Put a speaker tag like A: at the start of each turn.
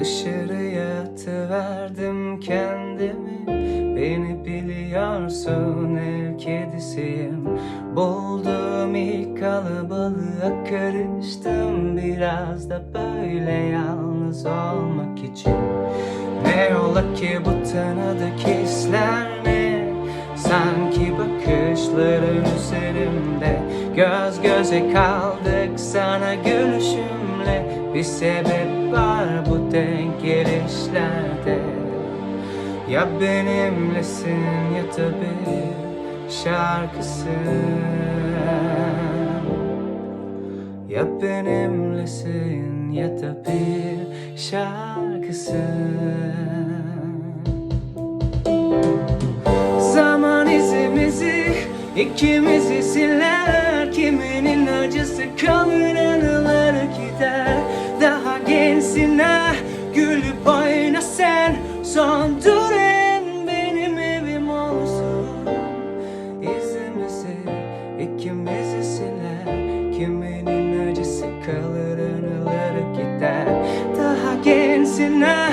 A: Dışarıya atıverdim kendimi. Beni biliyorsun ev kedisiyim. Buldum ilk kalabalığa karıştım. Biraz da böyle yalnız olmak için. Ne ola ki bu tanıdık hisler ne Sanki bakışların üzerimde. Göz göze kaldık sana gülüşümle. Bir sebep var bu denk gelişlerde. Ya benimlesin ya da bir şarkısın Ya benimlesin ya da bir İkimizi siler Kiminin acısı kalır anıları gider. Daha gençsin ha Gülüp oyna sen Son duren benim evim olsun. İzimizi ikimizi siler Kiminin acısı kalır anıları gider. Daha gençsin ha